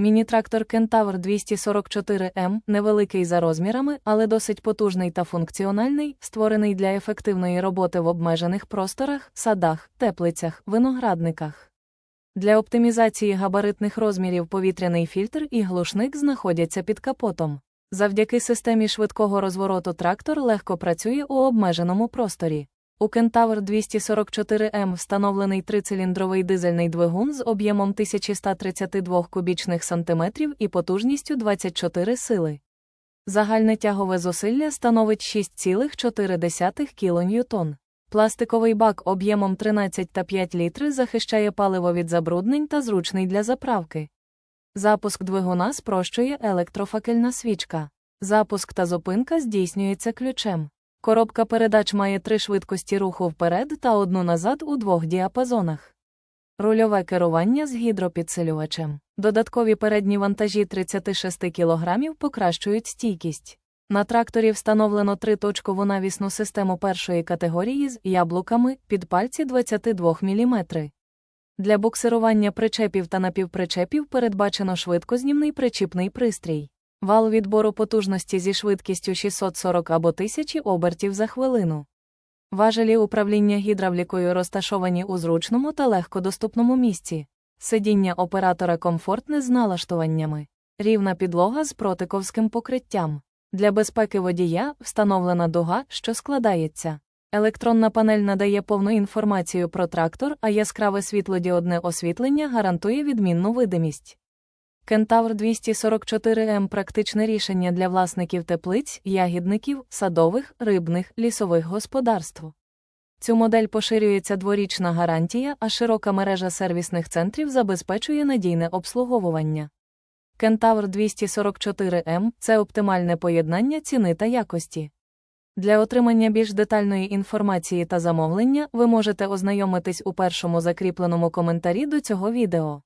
Міні-трактор Кентавр 244М невеликий за розмірами, але досить потужний та функціональний, створений для ефективної роботи в обмежених просторах, садах, теплицях, виноградниках. Для оптимізації габаритних розмірів повітряний фільтр і глушник знаходяться під капотом. Завдяки системі швидкого розвороту трактор легко працює у обмеженому просторі. У Кентавр 244М встановлений трициліндровий дизельний двигун з об'ємом 1132 кубічних сантиметрів і потужністю 24 сили. Загальне тягове зусилля становить 6,4 кН. Пластиковий бак об'ємом 13,5 літри захищає паливо від забруднень та зручний для заправки. Запуск двигуна спрощує електрофакельна свічка. Запуск та зупинка здійснюється ключем. Коробка передач має три швидкості руху вперед та одну назад у двох діапазонах. Рульове керування з гідропідсилювачем. Додаткові передні вантажі 36 кг покращують стійкість. На тракторі встановлено триточкову навісну систему першої категорії з яблуками під пальці 22 мм. Для буксирування причепів та напівпричепів передбачено швидкознімний причіпний пристрій. Вал відбору потужності зі швидкістю 640 або 1000 обертів за хвилину. Важелі управління гідравлікою розташовані у зручному та легкодоступному місці. Сидіння оператора комфортне з налаштуваннями. Рівна підлога з протиковським покриттям. Для безпеки водія встановлена дуга, що складається. Електронна панель надає повну інформацію про трактор, а яскраве світлодіодне освітлення гарантує відмінну видимість. Кентавр 244М практичне рішення для власників теплиць, ягідників, садових, рибних, лісових господарств. Цю модель поширюється дворічна гарантія, а широка мережа сервісних центрів забезпечує надійне обслуговування. Кентавр 244М це оптимальне поєднання ціни та якості. Для отримання більш детальної інформації та замовлення ви можете ознайомитись у першому закріпленому коментарі до цього відео.